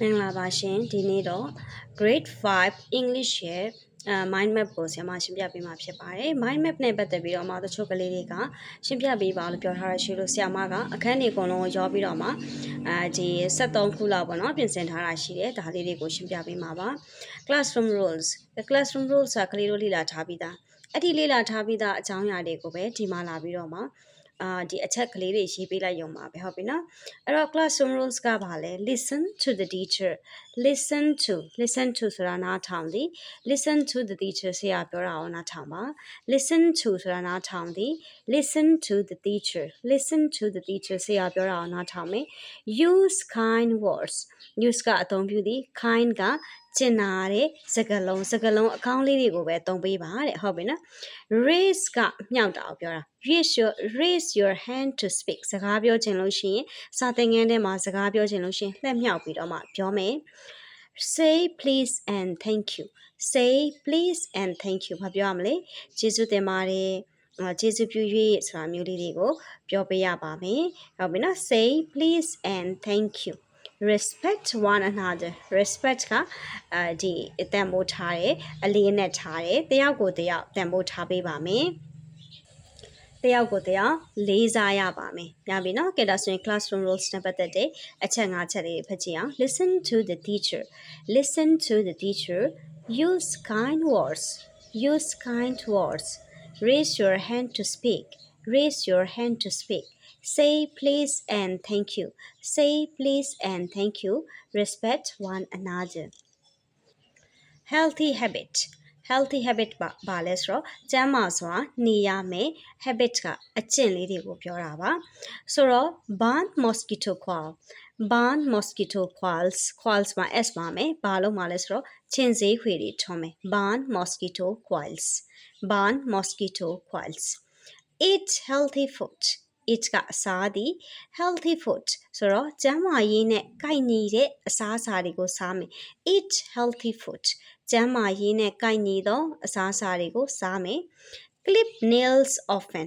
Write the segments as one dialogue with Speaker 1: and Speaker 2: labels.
Speaker 1: မင်္ဂလာပါရှင်ဒီနေ့တော့ grade 5 English ရဲ့အဲ mind map ကိုဆရာမရှင်းပြပေးမှာဖြစ်ပါတယ် mind map နဲ့ပတ်သက်ပြီးတော့မှတချို့ကလေးတွေကရှင်းပြပေးပါလို့ပြောထားရရှိလို့ဆရာမကအခန်းတွေအကုန်လုံးကိုရောပြီးတော့မှအဲဒီ73ခုလောက်ပေါ့နော်ပြင်ဆင်ထားတာရှိတယ်ဒါလေးတွေကိုရှင်းပြပေးမှာပါ classroom rules the classroom rules ကကလေးတို့လေ့လာထားပြီးသားအဲ့ဒီလေ့လာထားပြီးသားအကြောင်းအရာတွေကိုပဲဒီမှာလာပြီးတော့မှ အာဒီအချက်ကလေးတွေရေးပေးလိုက်ရုံပါပဲဟုတ်ပြီနော်အဲ့တော့ classroom rules ကဘာလဲ listen to the teacher listen to listen to ဆိုတာနားထောင်သည် listen to the teacher ဆရာပြောတာကိုနားထောင်ပါ listen to ဆိုတာနားထောင်သည် listen to the teacher listen to the teacher ဆရာပြောတာကိုနားထောင်မယ် use kind words use ကအသုံးပြုသည် kind က ကျင်နာတဲ့စကားလုံးစကားလုံးအကောင်းလေးတွေကိုပဲသုံးပေးပါတဲ့ဟုတ်ပြီနော် raise ကမြောက်တာကိုပြောတာ raise your raise your hand to speak စကားပြောချင်လို့ရှိရင်စာသင်ခန်းထဲမှာစကားပြောချင်လို့ရှိရင်လှည့်မြောက်ပြီးတော့မှပြောမယ် say please and thank you say please and thank you ဘာပြောရမလဲကျေးဇူးတင်ပါတယ်အာကျေးဇူးပြု၍ဆိုတာမျိုးလေးတွေကိုပြောပေးရပါမယ်ဟုတ်ပြီနော် say please and thank you respect one another respect ကအဲဒီအတန်ဖိုးထားတယ်အလေးနဲ့ထားတယ်တယောက်ကိုတယောက်တန်ဖိုးထားပေးပါမယ်တယောက်ကိုတယောက်လေးစားရပါမယ်။ညာပြီနော်။ကဲဒါဆိုရင် classroom rules နဲ့ပတ်သက်တဲ့အချက်၅ချက်လေးဖတ်ကြည့်အောင်။ Listen to the teacher. Listen to the teacher. Use kind words. Use kind words. Raise your hand to speak. Raise your hand to speak. Say please and thank you. Say please and thank you. Respect one another. healthy habit healthy habit ပါပါလဲဆိုတော့ကျန်းမာစွာနေရမယ် habit ကအကျင့်လေးတွေကိုပြောတာပါဆိုတော့ burn mosquito coil burn mosquito coils coils မှာ s ပါမယ်ဘာလို့မှာလဲဆိုတော့ချင်းစေးခွေတွေထွန်မယ် burn mosquito coils burn mosquito coils eat healthy food eat ကအစားသည် healthy food ဆိုတော့ကျန်းမာရေးနဲ့ကိုက်ညီတဲ့အစားအစာတွေကိုစားမယ် eat healthy food ကျန်းမာရေးနဲ့ကိုက်ညီသောအစားအစာတွေကိုစားမယ် clip nails often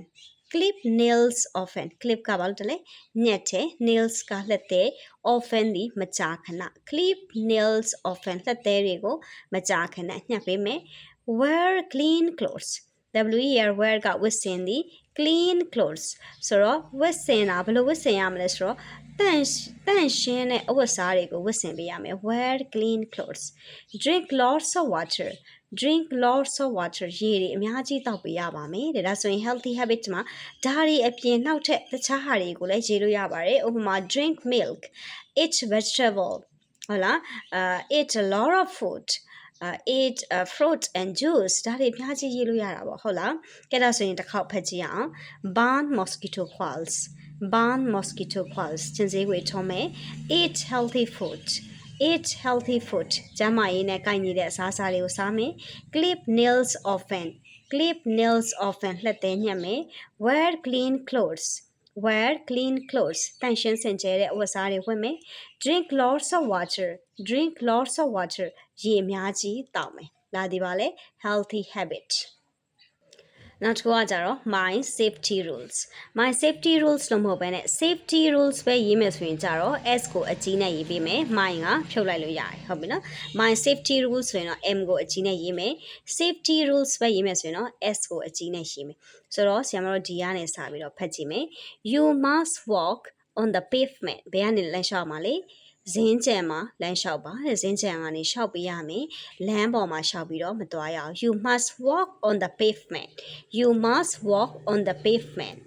Speaker 1: clip nails often clip ကဘာလို့တလဲညက်တယ် nails ကလက်သေး often ဒီမကြာခဏ clip nails often လက်သေးတွေကိုမကြာခဏညှက်ပေးမယ် wear clean clothes WER wear ကဝတ်ဆင်သည် clean clothes ဆိုတော့ဝတ်ဆင်တာဘယ်လိုဝတ်ဆင်ရမလဲဆိုတော့တန့်တန့်ရှင်းတဲ့အဝတ်စားတွေကိုဝတ်ဆင်ပေးရမယ် wear clean clothes drink lots of water drink lots of water ရေတွေအများကြီးတောက်ပေးရပါမယ်တဲ့ဒါဆိုရင် healthy habit မှာဒါတွေအပြင်နောက်ထပ်တခြားဟာတွေကိုလည်းရေးလို့ရပါတယ်ဥပမာ drink milk eat vegetable ဟုတ်လားအာ eat a lot of food uh, eat uh, fruit and juice ဒါတွေအများကြီးရေးလို့ရတာပေါ့ဟုတ်လားကဲဒါဆိုရင်တစ်ခေါက်ဖတ်ကြည့်အောင် burn mosquito coils burn mosquito coils ကျင်စေးဝေထုံးမယ် eat healthy food eat healthy food ကျန်းမာရေးနဲ့ကိုက်ညီတဲ့အစားအစာတွေကိုစားမယ် clip nails often clip nails often လှက်သေးညက်မယ် wear clean clothes wear clean clothes တန်ရှင်းစင်ကြဲတဲ့အဝတ်အစားတွေဝတ်မယ် drink lots of water drink lots of water ရေအများကြီးတောက်မယ်ဒါဒီပါလေ healthy habit နောက်တစ်ခုကကြတော့ my safety rules my safety rules လို့မဟုတ်ဘဲနဲ့ safety rules ပဲရေးမယ်ဆိုရင်ကြတော့ s ကိုအကြီးနဲ့ရေးပေးမယ် my ကဖြုတ်လိုက်လို့ရတယ်ဟုတ်ပြီနော် my safety rules ဆိုရင်တော့ m ကိုအကြီးနဲ့ရေးမယ် safety rules ပဲရေးမယ်ဆိုရင်တော့ s ကိုအကြီးနဲ့ရေးမယ်ဆိုတော့ဆရာမတို့ဒီကနေစပြီးတော့ဖတ်ကြည့်မယ် you must walk on the pavement ဘယ်ကနေလမ်းလျှောက်မှာလဲ ဇင်းကြံမှာလမ်းလျှောက်ပါတဲ့ဇင်းကြံကနေလျှောက်ပေးရမယ်လမ်းပေါ်မှာလျှောက်ပြီးတော့မသွားရအောင် you must walk on the pavement you must walk on the pavement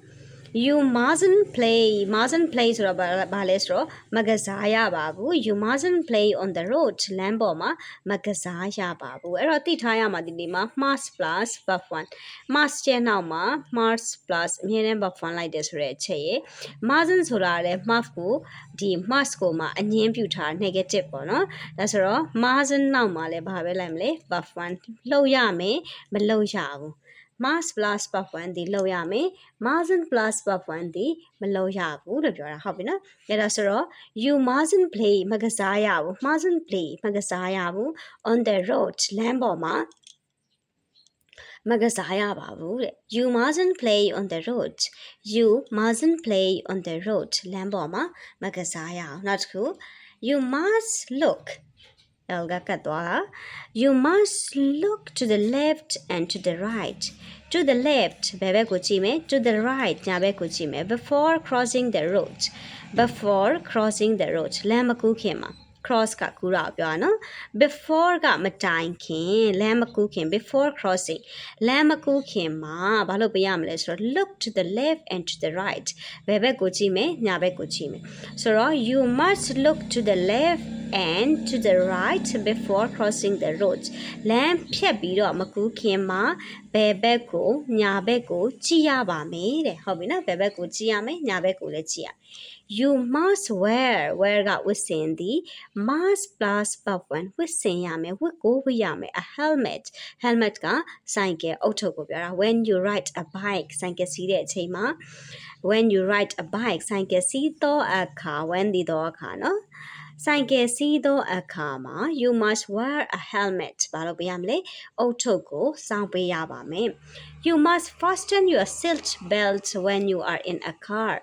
Speaker 1: You mustn't play mustn't play ဆိုတော့ဘာလဲဆိုတော့မကစားရပါဘူး you mustn't play on the road လမ်းပေါ်မှာမကစားရပါဘူးအဲ့တော့သိထားရမှာဒီနေ့မှာ must plus verb 1 must ကျဲနောက်မှာ must plus အမြဲတမ်း verb 1လိုက်တယ်ဆိုတဲ့အချက်ရေ mustn't ဆိုတာလည်း must ကိုဒီ must ကိုမှအငင်းပြုထား negative ပေါ့နော်ဒါဆိုတော့ mustn't နောက်မှာလည်းဘာပဲလိုက်မလဲ verb 1လှုပ်ရမယ်မလှုပ်ရဘူး mass plus verb 1ဒီလောက်ရမယ် mustn't plus verb 1ဒီမလောက်ရဘူးလို့ပြောတာဟုတ်ပြီနော်အဲဒါဆိုတော့ you mustn't play မကစားရဘူး mustn't play မကစားရဘူး on the road လမ်းပေါ်မှာမကစားရပါဘူးတဲ့ you mustn't play on the road you mustn't play on the road လမ်းပေါ်မှာမကစားရအောင်နောက်တစ်ခု you must look L ကကတ်သွားတာ you must look to the left and to the right to the left ဘယ်ဘက်ကိုကြည့်မယ် to the right ညာဘက်ကိုကြည့်မယ် before crossing the road before crossing the road လမ်းမကူးခင်မှာ cross ကကူတာကိုပြောတာနော် before ကမတိုင်ခင်လမ်းမကူးခင် before crossing လမ်းမကူးခင်မှာဘာလို့ပြရမလဲဆိုတော့ look to the left and to the right ဘယ်ဘက်ကိုကြည့်မယ်ညာဘက်ကိုကြည့်မယ်ဆိုတော့ you must look to the left and to the right before crossing the road လမ်းဖြတ်ပြီးတော့မကူးခင်မှာဘယ်ဘက်ကိုညာဘက်ကိုကြည့်ရပါမယ်တဲ့ဟုတ်ပြီနော်ဘယ်ဘက်ကိုကြည့်ရမယ်ညာဘက်ကိုလည်းကြည့်ရ you must wear wear ကဝတ်ဆင်သည် must plus verb 1ဝတ်ဆင်ရမယ်ဝတ်ကိုဝတ်ရမယ် a helmet helmet ကဆိုင်ကယ်အုတ်ထုတ်ကိုပြောတာ when you ride a bike ဆိုင်ကယ်စီးတဲ့အချိန်မှာ when you ride a bike ဆိုင်ကယ်စီးသောအခါ when ဒီသောအခါနော် ဆိုင်ကယ်စီးသောအခါမှာ you must wear a helmet ဘာလို့ပြရမလဲအုတ်ထုတ်ကိုစောင့်ပေးရပါမယ် you must fasten your seat belt when you are in a car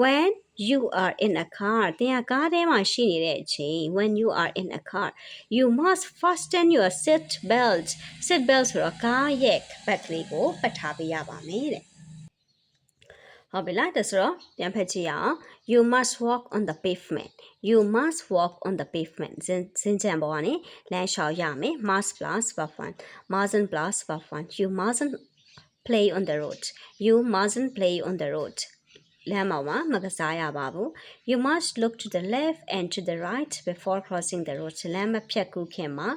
Speaker 1: when you are in a car တင်ကကားထဲမှာရှိနေတဲ့အချိန် when you are in a car you must fasten your seat belt seat belt ဆိုတော့ကားရဲ့ဘက်ကလေးကိုပတ်ထားပေးရပါမယ်တဲ့ ဟုတ်ပြီလားဒါဆိုတော့ပြန်ဖတ်ကြည့်ရအောင် you must walk on the pavement you must walk on the pavement စင်စင်ကြံပေါ်ကနေလမ်းလျှောက်ရမယ် must plus verb 1 mustn't plus verb 1 you mustn't play on the road you mustn't play on the road လမ်းပေါ်မှာမကစားရပါဘူး you must look to the left and to the right before crossing the road လမ်းမဖြတ်ကူးခင်မှာ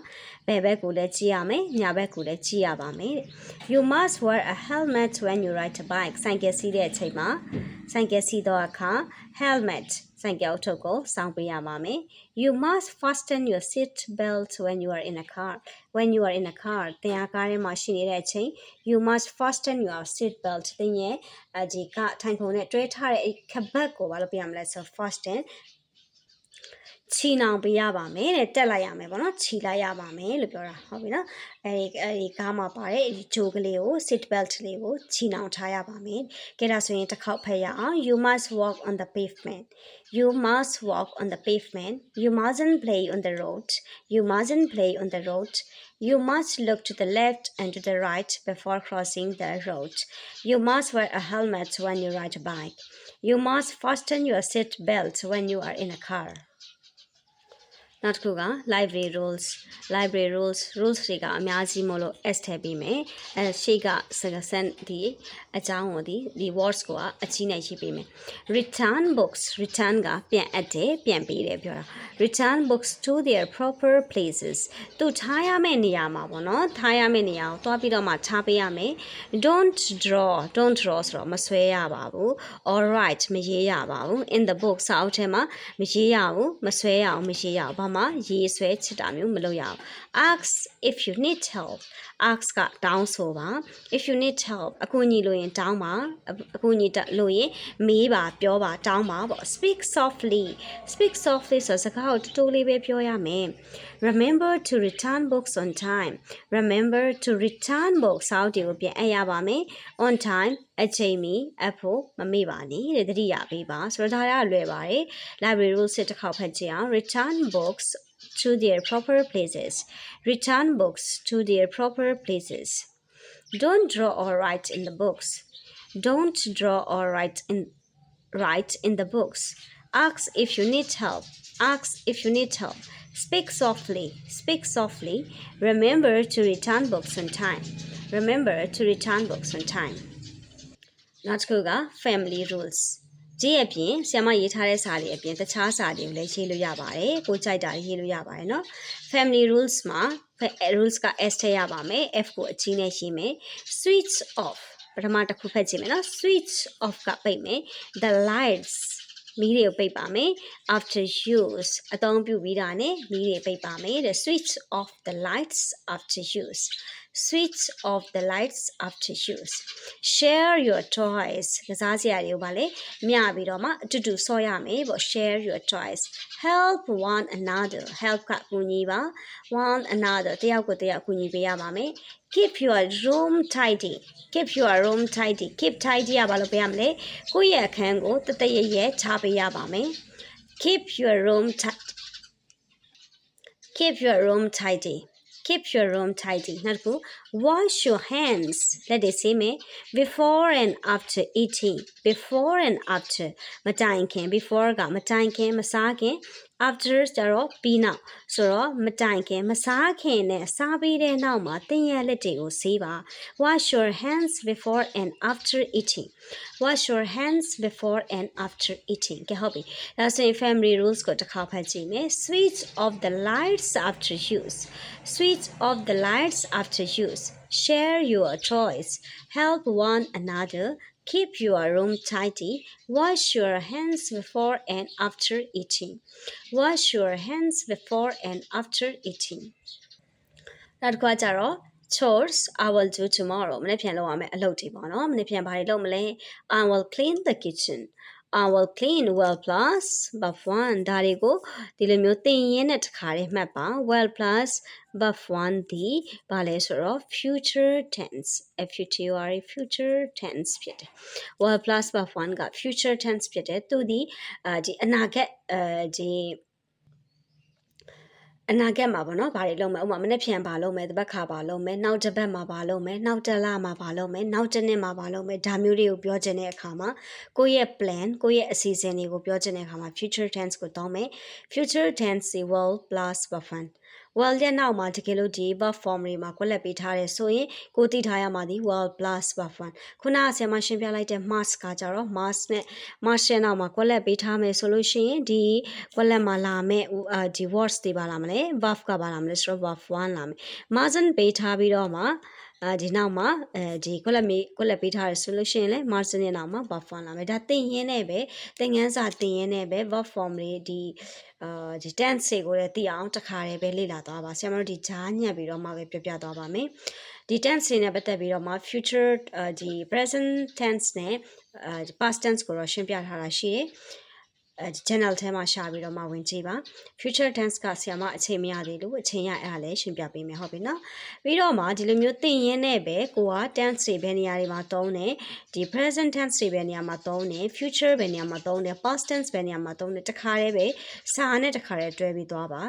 Speaker 1: ဘယ်ဘက်ကိုလည်းကြည့်ရမယ်ညာဘက်ကိုလည်းကြည့်ရပါမယ်တဲ့ you must wear a helmet when you ride a bike ဆိုင်ကယ်စီးတဲ့အချိန်မှာဆိုင်ကယ်စီးတော့အခါ helmet ဆိုင်ကယ်အုပ်ထုပ်ကိုစောင့်ပေးရပါမယ် you must fasten your seat belt when you are in a car when you are in a car တင်အားကားထဲမှာရှိနေတဲ့အချိန် you must fasten your seat belt တင်ရဲ့အဒီကထိုင်ခုံနဲ့တွဲထားတဲ့အဲ့ခဘက်ကိုဘာလို့ပြရမလဲဆို fasten ချီနှောင်ပေးရပါမယ်တဲ့တက်လိုက်ရမယ်ပေါ့နော်ချီလိုက်ရပါမယ်လို့ပြောတာဟုတ်ပြီနော်အဲဒီအဲဒီကားမှာပါတဲ့ဒီဂျိုကလေးကို seat belt လေးကိုချီနှောင်ထားရပါမယ်ကဲဒါဆိုရင်တစ်ခေါက်ဖတ်ရအောင် you must walk on the pavement you must walk on the pavement you mustn't play on the road you mustn't play on the road you must look to the left and to the right before crossing the road you must wear a helmet when you ride a bike you must fasten your seat belt when you are in a car နောက်တစ်ခုက library rules library rules rules တွေကအများကြီးမို့လို့ s ထည့်ပေးမယ်အဲရှေ့ကစကားစံဒီအကြောင်းကိုဒီဒီ words ကိုအချင်းနဲ့ရေးပေးမယ် return books return ကပြန်အပ်တယ်ပြန်ပေးတယ်ပြောတာ return books to their proper places သူထားရမယ့်နေရာမှာပေါ့နော်ထားရမယ့်နေရာကိုသွားပြီးတော့မှထားပေးရမယ် don't draw don't draw ဆိုတော့မဆွဲရပါဘူး all right မရေးရပါဘူး in the book စာအုပ်ထဲမှာမရေးရဘူးမဆွဲရအောင်မရေးရဘူးဘာမှရေးဆွဲချစ်တာမျိုးမလုပ်ရအောင် ask if you need help ask ကတောင်းဆိုပါ if you need help အကူအညီလိုရင်တောင်းပါအကူအညီလိုရင်မေးပါပြောပါတောင်းပါပေါ့ speak softly speak softly ဆိုစကားကိုတူတူလေးပဲပြောရမယ် remember to return books on time remember to return books စာအုပ်တွေကိုပြန်အပ်ရပါမယ် on time အချိန်မီအဖို့မမေ့ပါနဲ့တဲ့တတိယပေးပါဆိုတော့ဒါရလွယ်ပါတယ် library rules တစ်ခေါက်ဖတ်ကြည့်အောင် return books to their proper places return books to their proper places don't draw or write in the books don't draw or write in write in the books ask if you need help ask if you need help speak softly speak softly remember to return books on time remember to return books on time နောက်တစ်ခုက family rules ဒီအပြင်ဆ iam ရေးထားတဲ့စာတွေအပြင်တခြားစာတွေကိုလည်းရေးလို့ရပါတယ်ကိုကြိုက်တာရေးလို့ရပါတယ်เนาะ family rules မှာ rules က s ထည့်ရပါမယ် f ကိုအကြီးနဲ့ရေးမယ် switch off ပထမတစ်ခုဖတ်ကြည့်မယ်เนาะ switch off ကပိတ်မယ် the lights မီးတွေကိုပိတ်ပါမယ် after use အသုံးပြုပြီးတာနဲ့မီးတွေပိတ်ပါမယ် the switch off the lights after use switch off the lights after use share your toys ကစားစရာတွေကိုဗာလေမျှပြီးတော့မှအတူတူဆော့ရမယ်ပေါ့ share your toys help one another help ကကူညီပါ one another တယောက်ကိုတယောက်ကူညီပေးရပါမယ် keep your room tidy keep your room tidy keep tidy ကဘာလို့ပေးရမလဲကိုယ့်ရဲ့အခန်းကိုတတရရဲချပေးရပါမယ် keep your room tidy keep your room tidy keep your room tidy နောက်တစ်ခု wash your hands လက်တွေဆေးမယ် before and after eating before and after မတိုင်ခင် before ကမတိုင်ခင်မစားခင် after ကျတော့ပြီးနောက်ဆိုတော့မတိုင်ခင်မစားခင်နဲ့စားပြီးတဲ့နောက်မှာသင်ရဲ့လက်တွေကိုဆေးပါ wash your hands before and after eating wash your hands before and after eating ကဲဟုတ်ပြီဒါဆိုရင် family rules ကိုတစ်ခါဖတ်ကြည့်မယ် switch off the lights after use switch off the lights after use share your toys help one another keep your room tidy wash your hands before and after eating wash your hands before and after eating နောက်တစ်ခါကျတော့ chores I will do tomorrow မနေ့ပြန်လုပ်ရမယ်အလုပ်တွေပေါ့နော်မနေ့ပြန်ဘာတွေလုပ်မလဲ I will clean the kitchen I will clean well plus buff 1ဒါတွေကိုဒီလိုမျိုးသင်ရင်းနဲ့တခါလေးမှတ်ပါ well plus buff 1ဒီဘာလဲဆိုတော့ future tense f u t u r e future tense ဖြစ်တယ် well plus buff 1က future tense ဖြစ်တယ်သူဒီအာဒီအနာဂတ်အဲဒီ အနာဂတ်မှာပေါ့နော်ဘာတွေလုပ်မယ်ဥပမာမနေ့ဖြန်ဘာလုပ်မယ်တပတ်ခါဘာလုပ်မယ်နောက်တစ်ပတ်မှာဘာလုပ်မယ်နောက်တစ်လမှာဘာလုပ်မယ်နောက်တစ်နှစ်မှာဘာလုပ်မယ်ဒါမျိုးတွေကိုပြောချင်တဲ့အခါမှာကိုယ့်ရဲ့ plan ကိုယ့်ရဲ့အစီအစဉ်တွေကိုပြောချင်တဲ့အခါမှာ future tense ကိုတောင်းမယ် future tense will plus buffer well ရဲ့နောက်မှာတကယ်လို့ဒီ verb form တွေမှာကွက်လက်ပေးထားတယ်ဆိုရင်ကိုသိထားရမှာဒီ well plus verb form ခုနကဆရာမရှင်းပြလိုက်တဲ့ mask ကကြတော့ mask နဲ့ mask ရဲ့နောက်မှာကွက်လက်ပေးထားမယ်ဆိုလို့ရှိရင်ဒီကွက်လက်မှာလာမဲ့အာဒီ words တွေပါလာမလဲ verb ကပါလာမလဲဆိုတော့ verb 1လာမယ် margin ပေးထားပြီးတော့မှ အဲဒီနောက်မှာအဲဒီကွက်လက်မေးကွက်လက်ပေးထားရဆိုလို့ရှိရင်လည်း margin ရဲ့နောက်မှာ verb form လာမယ်ဒါသင်ရင်းနဲ့ပဲသင်ခန်းစာသင်ရင်းနဲ့ပဲ verb form လေးဒီအာဒီ tense တွေကိုလည်းသိအောင်တစ်ခါတည်းပဲလေ့လာသွားပါဆရာမတို့ဒီဂျားညက်ပြီးတော့မှပဲပြပြသွားပါမယ်ဒီ tense တွေနဲ့ပတ်သက်ပြီးတော့မှ future ဒီ present tense နဲ့အာ past tense ကိုတော့ရှင်းပြထားတာရှိတယ်အဲ channel ထဲမှာရှာပြီးတော့မှဝင်ကြည့်ပါ future tense ကဆရာမအချိန်မရသေးလို့အချိန်ရအဲ့ဒါလည်းရှင်းပြပေးမယ်ဟုတ်ပြီနော်ပြီးတော့မှဒီလိုမျိုးသင်ရင်းနဲ့ပဲကိုက tense တွေဘယ်နေရာတွေမှာသုံးတယ်ဒီ present tense တွေဘယ်နေရာမှာသုံးတယ် future ဘယ်နေရာမှာသုံးတယ် past tense ဘယ်နေရာမှာသုံးတယ်တခါတည်းပဲစာနဲ့တခါတည်းတွဲပြီးသွားပါ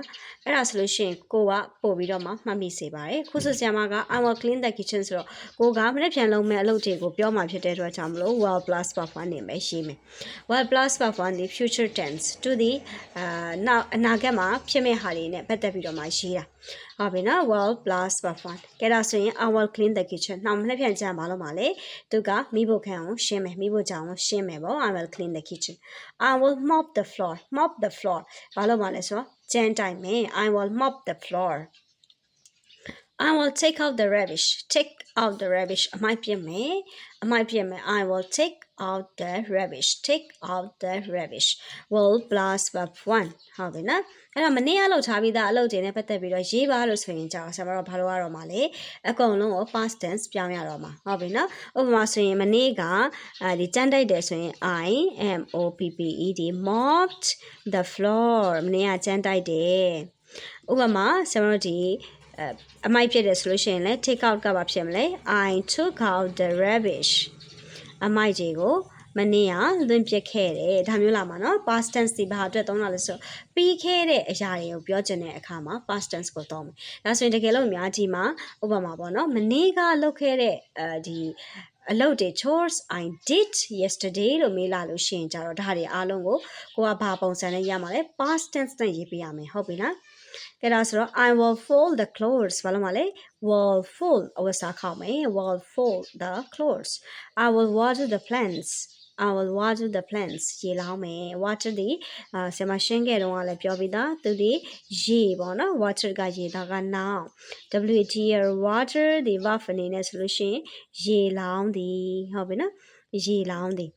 Speaker 1: အဲ့ဒါဆိုလို့ရှိရင်ကိုကပို့ပြီးတော့မှမှတ်မိစေပါတယ်ခုဆိုဆရာမက I will clean the kitchen ဆိုတော့ကိုကမနေ့ပြန်လုံးမဲ့အလုပ်တွေကိုပြောမှဖြစ်တဲ့အတွက်ကြောင့်မလို့ well plus verb 1နေမယ်ရှိမယ် well plus verb 1ဒီ future tense to the အာနောက်အနာဂတ်မှာဖြစ်မဲ့ဟာတွေနဲ့ပတ်သက်ပြီးတော့မှရေးတာဟုတ်ပြီနော် well plus verb 1ကဲဒါဆိုရင် I will clean the kitchen နောက်မနေ့ပြန်ကြံပါလို့ပါလေသူကမိဖို့ခံအောင်ရှင်းမယ်မိဖို့ကြောင်အောင်ရှင်းမယ်ပေါ့ I will clean the kitchen I will mop the floor mop the floor ဘာလို့ပါလဲဆိုတော့ကြမ်းတိုင်မယ် I will mop the floor I will take out the rubbish. Take out the rubbish. အမိုက်ပြစ်မယ်။အမိုက်ပြစ်မယ် I will take out the rubbish. Take out the rubbish. Will plus verb 1. ဟုတ်ပြီနော်။အဲ့တော့မနေ့ကလောက်ထားပြီးသားအလုပ်တွေနဲ့ပတ်သက်ပြီးတော့ရေးပါလို့ဆိုရင်ကြာဆရာမတို့ဘာလို့ရတော့မှာလဲ။အကုန်လုံးကို past tense ပြောင်းရတော့မှာ။ဟုတ်ပြီနော်။ဥပမာဆိုရင်မနေ့ကအဲဒီကြမ်းတိုက်တယ်ဆိုရင် I M O P P E D mopped the floor မနေ့ကကြမ်းတိုက်တယ်။ဥပမာဆရာမတို့ဒီ အမိုက်ဖြစ်တယ်ဆိုလို့ရှိရင်လည်း take out ကဘာဖြစ်မလဲ I took out the rubbish အမိုက်ကြီးကိုမနေ့ကလွင့်ပစ်ခဲ့တယ်ဒါမျိုးလာမှာနော် past tense ဒီဘာအတွက်သုံးတာလဲဆိုပြီးခဲ့တဲ့အရာတွေကိုပြောချင်တဲ့အခါမှာ past tense ကိုသုံးမယ်ဒါဆိုရင်တကယ်လို့အများကြီးမှာဥပမာပေါ့နော်မနေ့ကလုပ်ခဲ့တဲ့အဲဒီအလုပ်တွေ chores i did yesterday လို့မေးလာလို့ရှိရင်ကြတော့ဒါတွေအားလုံးကိုကိုကဘာပုံစံနဲ့ရမှာလဲ past tense နဲ့ရေးပေးရမယ်ဟုတ်ပြီလား ကဲဒါဆိုတော့ I will fold the clothes ဘာလို့မလဲ will fold အဝတ်စားခေါက်မယ် will fold the clothes I will water the plants I will water the plants ရေလောင်းမယ် water ဒီအာဆရာမရှင်းခဲ့တော့ကလည်းပြောပြီးသားသူဒီရေပေါ့နော် water ကရေဒါက noun WTR water ဒီ verb အနေနဲ့ဆိုလို့ရှိရင်ရေလောင်းသည်ဟုတ်ပြီနော်ရေလောင်းသည်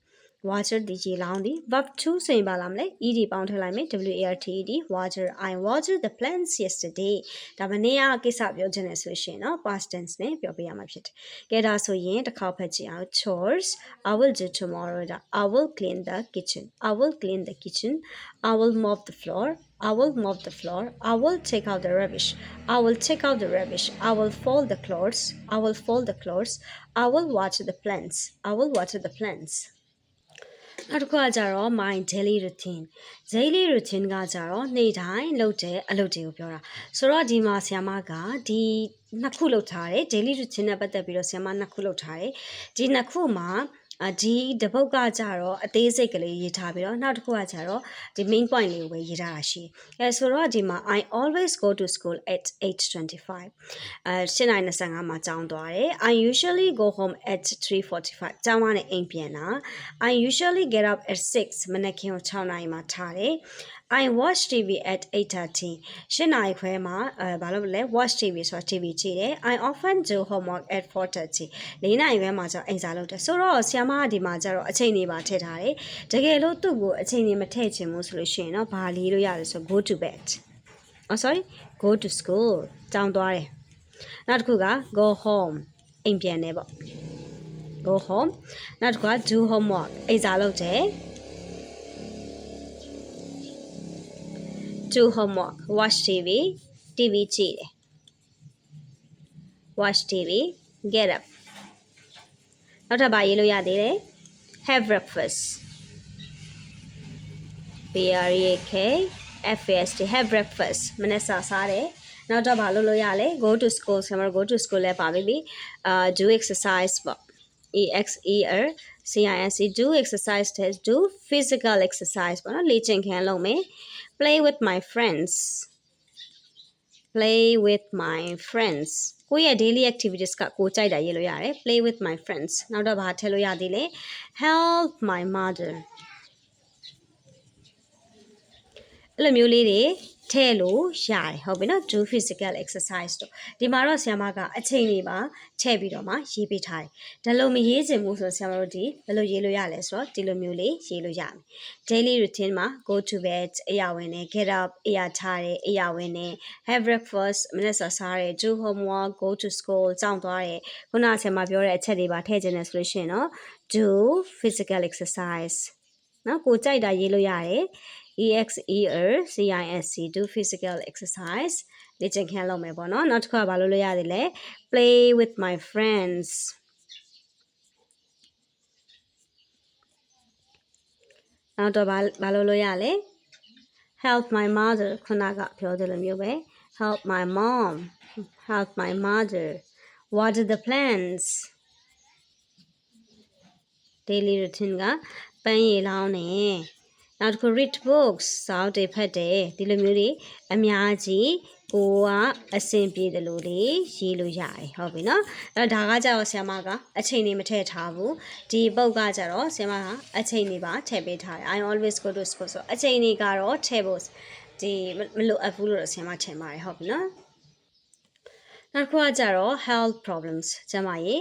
Speaker 1: water ဒီရေလောင်းသည် verb to ဆိုရင်ပါလာမလဲ ed ပေါင်းထည့်လိုက်မယ် w a r t e d water i watered the plants yesterday ဒါမနေ့ကကိစ္စပြောချင်တယ်ဆိုရှင်เนาะ past tense နဲ့ပြောပြရမှာဖြစ်တယ်။ကဲဒါဆိုရင်တစ်ခေါက်ဖတ်ကြည့်အောင် chores I will do tomorrow ဒါ I will clean the kitchen I will clean the kitchen I will mop the floor I will mop the floor. I will take out the rubbish. I will take out the rubbish. I will fold the clothes. I will fold the clothes. I will water the plants. I will water the plants. နောက်တစ်ခုကကြတော့ my daily routine daily routine ကကြတော့နေ့တိုင်းလုပ်တဲ့အလုပ်တွေကိုပြောတာဆိုတော့ဒီမှာဆ iam မကဒီနှစ်ခုလုပ်ထားတယ် daily routine နဲ့ပတ်သက်ပြီးတော့ဆ iam မနှစ်ခုလုပ်ထားတယ်ဒီနှစ်ခုမှာ အဒီတပုတ်ကကြတော့အသေးစိတ်ကလေးရေးထားပြီးတော့နောက်တစ်ခုကကြတော့ဒီ main point လေးကိုပဲရေးထားတာရှိအဲဆိုတော့ဒီမှာ I always go to school at 8:25အဲ7:25မှာကျောင်းသွားတယ် I usually go home at 3:45ကျောင်းကနေအိမ်ပြန်တာ I usually get up at 6မနက်ခင်းကို6နာရီမှာထားတယ် I watch TV at 8:30ရှင်းနိုင်ခွဲမှာအဲဘာလို့လဲ watch TV ဆိုတော့ TV ကြည့်တယ် I often do homework at 4:30၄နိုင်ခွဲမှာကျတော့အိမ်စာလုပ်တယ်ဆိုတော့ဆ iam မကဒီမှာကျတော့အချိန်လေးပါထည့်ထားတယ်တကယ်လို့သူ့ကိုအချိန်လေးမထည့်ချင်ဘူးဆိုလို့ရှိရင်တော့ဘာလေးလို့ရတယ်ဆို go to bed oh sorry go to school ကြောင်းသွားတယ်နောက်တစ်ခုက go home အိမ်ပြန်တယ်ပေါ့ go home နောက်တစ်ခုက do homework အိမ်စာလုပ်တယ် do homework watch TV TV ကြည့်တယ် watch TV get up နောက်ထပ်ဗာရေးလို့ရသေးတယ် have breakfast B R E K F A S T have breakfast မနေ့စာစားတယ်နောက်တော့ဗာလုပ်လို့ရလဲ go to school ဆရာမတို့ go to school လဲပါပြီအာ do exercise ပေါ့ E X E R C I S E do exercise test do physical exercise ပေါ့နော်လေ့ကျင့်ခန်းလုပ်မယ် play with my friends play with my friends ကိုယ့်ရဲ့ daily activities ကကိုကြိုက်တာရေးလို့ရတယ် play with my friends နောက်တော့ဘာထည့်လို့ရသေးလဲ help my mother အဲ့လိုမျိုးလေးတွေ ထည့်လို့ရတယ်ဟုတ်ပြီနော် do physical exercise တော့ဒီမှာတော့ဆ iam ကအချိန်လေးပါထည့်ပြီးတော့မှရေးပေးထားတယ်ဒါလို့မရေးချင်ဘူးဆိုဆ iam တို့ဒီဘယ်လိုရေးလို့ရလဲဆိုတော့ဒီလိုမျိုးလေးရေးလို့ရမယ် daily routine မှာ go to bed အရာဝင်နေ get up အရာထားတယ်အရာဝင်နေ have breakfast မနေ့စာစားတယ် do homework go to school ကြောင်းသွားတယ်ခုနကဆ iam ပြောတဲ့အချက်တွေပါထည့်ခြင်းနဲ့ဆိုလို့ရှိရင်တော့ do physical exercise နော်ကိုကြိုက်တာရေးလို့ရတယ် EXER CISC do physical exercise လေ့ကျင့်ခန်းလုပ်မယ်ပေါ့နော်နောက်တစ်ခါဘာလို့လို့ရသေးလဲ play with my friends နောက်တော့ဘာဘာလို့လို့ရလဲ help my mother ခုနကပြောတယ်လိုမျိုးပဲ help my mom help my mother water the plants daily routine ကပန်းရည်လောင်းနေ နောက်တစ်ခု read books စာအုပ်တွေဖတ်တယ်ဒီလိုမျိုးတွေအများကြီးကိုကအဆင်ပြေတယ်လို့လေရေးလို့ရတယ်ဟုတ်ပြီနော်အဲ့ဒါကကြတော့ဆ iam ကအချိန်နေမထည့်ထားဘူးဒီပုတ်ကကြတော့ဆ iam ကအချိန်နေပါထည့်ပေးထားတယ် I always go to school ဆိုအချိန်နေကတော့ထည့်ဖို့ဒီမလိုအပ်ဘူးလို့ဆ iam ထင်ပါတယ်ဟုတ်ပြီနော်နောက်တစ်ခုကကြတော့ health problems ကျမကြီး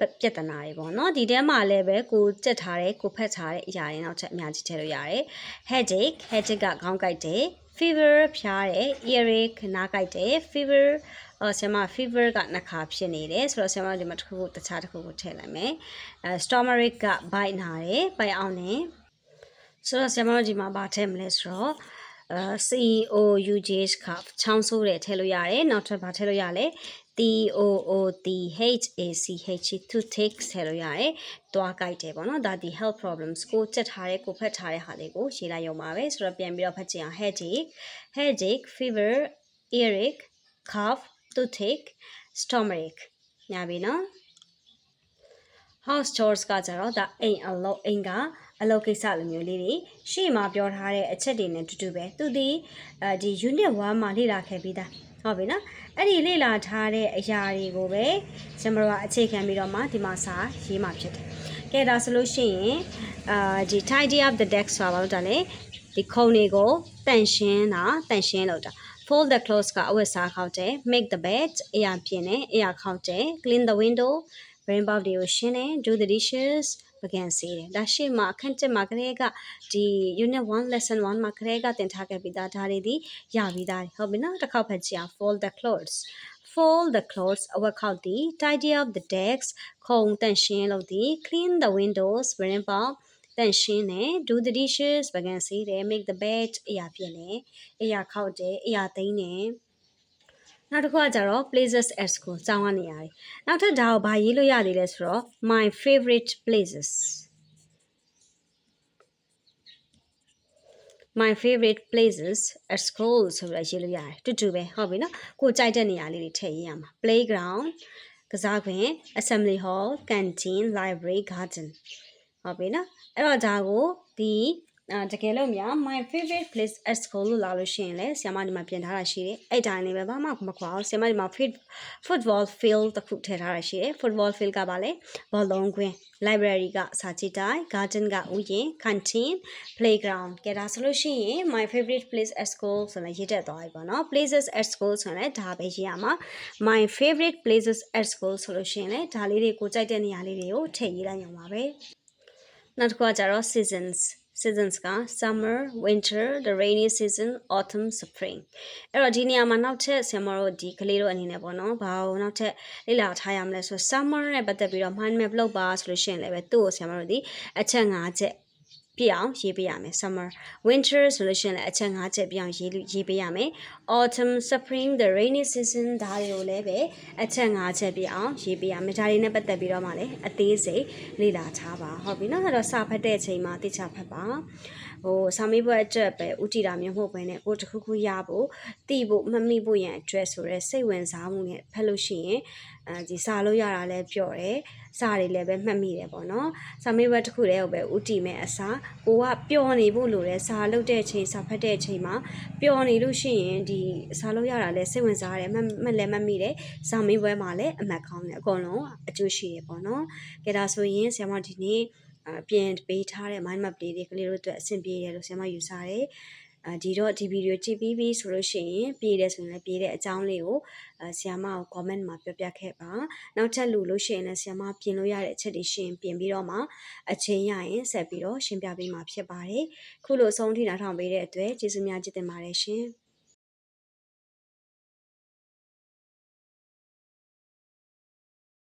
Speaker 1: ပြဿနာတွေပေါ့နော်ဒီထဲမှာလည်းပဲကိုကြက်ထားတဲ့ကိုဖက်ထားတဲ့အရာတွေနောက်ထပ်အများကြီးထည့်လို့ရတယ် headache headache ကခေါင်းကိုက်တယ် fever ဖျားတယ် earache နားကိုက်တယ် fever အော်ဆရာမ fever ကနှခါဖြစ်နေတယ်ဆိုတော့ဆရာမဒီမှာတစ်ခုခုတခြားတစ်ခုကိုထည့်လိုက်မယ်အဲ stomach က bite နာတယ်ပိုင်အောင်နေဆိုတော့ဆရာမတို့ဒီမှာဗာထည့်မလဲဆိုတော့အဲ CEO UJ's cup ချောင်းဆိုးတယ်ထည့်လို့ရတယ်နောက်ထပ်ဗာထည့်လို့ရလဲ T O O T H A C H toothache ဆယ်လို့ရတယ်။တွားကြိုက်တယ်ပေါ့နော်။ဒါဒီ health problems ကိုချက်ထားတဲ့ကိုဖက်ထားတဲ့ဟာလေးကိုရေးလိုက်ရုံပါပဲ။ဆိုတော့ပြန်ပြီးတော့ဖတ်ကြည့်အောင် headache, headache, fever, earache, cough, toothache, stomachache ညာပြီနော်။ house chores ကကြတော့ဒါအိမ်အလုပ်အိမ်ကအလုပ်ကိစ္စလိုမျိုးလေးတွေရှေ့မှာပြောထားတဲ့အချက်တွေနဲ့တူတူပဲသူဒီအဲဒီ unit 1မှာလေ့လာခဲ့ပြီးသား ဟုတ်ပြီနော်အဲ့ဒီလေ့လာထားတဲ့အရာတွေကိုပဲကျွန်တော်ကအခြေခံပြီးတော့မှဒီမှာစာရေးမှာဖြစ်တယ်ကဲဒါဆိုလို့ရှိရင်အာဒီ tidy up the desk ဆိုတာဘာလို့တာလဲဒီခုံတွေကိုတန့်ရှင်းတာတန့်ရှင်းလို့တာ fold the clothes ကအဝတ်စားခောက်တယ် make the bed အရာပြင်တယ်အရာခောက်တယ် clean the window brain bob တွေကိုရှင်းတယ် do the dishes ပကံစီတယ်ဒါရှေ့မှာအခန်းတက်မှာကလေးကဒီ unit 1 lesson 1မှာကလေးကသင်ထားခဲ့ပြီးသားဒါတွေဒီရပြီးသားဟုတ်ပြီနော်တစ်ခေါက်ဖတ်ကြည့်အောင် fold the clothes fold the clothes အဝတ်ခောက်သည် tidy up the decks ခုံတန့်ရှင်းလုပ်သည် clean the windows ဝရင်ပေါက်တန့်ရှင်းတယ် do the dishes ပကံစီတယ် make the bed အရာပြင်တယ်အရာခောက်တယ်အရာသိမ်းတယ် နောက်တစ်ခုကကြတော့ places at school စောင်းကနေရတယ်။နောက်ထပ်ဒါကိုဘာရေးလို့ရသေးလဲဆိုတော့ my favorite places my favorite places at school ဆိုပြီးတော့ရေးလို့ရတယ်တူတူပဲဟုတ်ပြီနော်ကိုကြိုက်တဲ့နေရာလေးတွေထည့်ရေးရမှာ playground ကစားကွင်း assembly hall canteen library garden ဟုတ်ပြီနော်အဲ့တော့ဒါကိုဒီ အာတကယ်လို့များ my favorite place at school လို့လာလို့ရှိရင်လည်းဆရာမဒီမှာပြင်ထားတာရှိတယ်အဲ့တိုင်းလေးပဲဘာမှမခွာအောင်ဆရာမဒီမှာ fit football field တစ်ခုထည့်ထားတာရှိတယ် football field ကပါလေဘောလုံးကွင်း library ကစာကြည့်တိုင်း garden ကဥယျာဉ် canteen playground ကဲဒါဆိုလို့ရှိရင် my favorite place at school ဆိုလည်းရေးတက်သွားပြီပေါ့နော် places at school ဆိုလည်းဒါပဲရေးရမှာ my favorite places at school ဆိုလို့ရှိရင်လည်းဒါလေးတွေကိုကြိုက်တဲ့နေရာလေးတွေကိုထည့်ရေးလိုက်ရုံပါပဲနောက်တစ်ခုကကြတော့ seasons seasons က summer winter the rainy season autumn spring အဲ့တော့ဒီနေရာမှာနောက်ထပ်ဆင်မတို့ဒီကလေးတို့အနေနဲ့ပေါ့နော်ဘာလို့နောက်ထပ်လေ့လာထားရမလဲဆို summer နဲ့ပတ်သက်ပြီးတော့ mind map လုပ်ပါဆိုလို့ရှိရင်လည်းပဲသူ့ကိုဆင်မတို့ဒီအချက်၅ချက်ပြအောင်ရေးပေးရမယ် summer winter ဆိုလို့ရှိရင်လည်းအချက်၅ချက်ပြအောင်ရေးရေးပေးရမယ် autumn spring the rainy season ဒါတွေကိုလည်းပဲအချက်၅ချက်ပြအောင်ရေးပေးရမယ်ဒါတွေနဲ့ပတ်သက်ပြီးတော့မှလည်းအသေးစိတ်လေ့လာထားပါဟုတ်ပြီနော်အဲ့တော့စာဖတ်တဲ့အချိန်မှာတိကျဖတ်ပါဟိုစာမေးပွဲအတွက်ပဲဥတီတာမျိုးမဟုတ်ဘဲနဲ့ကိုတစ်ခုခုရဖို့တိဖို့မမိဖို့ရန်အတွက်ဆိုရဲစိတ်ဝင်စားမှုနဲ့ဖတ်လို့ရှိရင်အဲဒီစာလို့ရတာလည်းပျော့တယ်စာတွေလည်းပဲမှတ်မိတယ်ပေါ့နော်စာမေးပွဲတစ်ခုတည်းကိုပဲဥတီမဲ့အစားကိုကပျော်နေဖို့လိုတယ်စာလုပ်တဲ့အချိန်စာဖတ်တဲ့အချိန်မှာပျော်နေလို့ရှိရင်ဒီစာလို့ရတာလည်းစိတ်ဝင်စားတယ်မှတ်မှတ်လည်းမှတ်မိတယ်စာမေးပွဲမှာလည်းအမှတ်ကောင်းတယ်အကုန်လုံးအကျိုးရှိတယ်ပေါ့နော်ကဲဒါဆိုရင်ဆရာမဒီနေ့အပြင်ပေးထားတဲ့ mind map လေးတွေကလေးတို့အတွက်အဆင်ပြေတယ်လို့ဆရာမယူဆတယ်အဲဒီတော့ဒီဗီဒီယိုကြည့်ပြီးပြီဆိုလို့ရှိရင်ပြေးတယ်ဆိုရင်လည်းပြေးတဲ့အကြောင်းလေးကိုအဲဆီယမကို comment မှာပြောပြခဲ့ပါနောက်ထပ်လူလို့ရှိရင်လည်းဆီယမပြင်လို့ရတဲ့အချက်တွေရှင်ပြင်ပြီးတော့မှအချိန်ရရင်ဆက်ပြီးတော့ရှင်းပြပေးမှာဖြစ်ပါတယ်ခုလိုအဆုံးထိနားထောင်ပေးတဲ့အတွက်ကျေးဇူးများတင်ပါတယ်ရှင်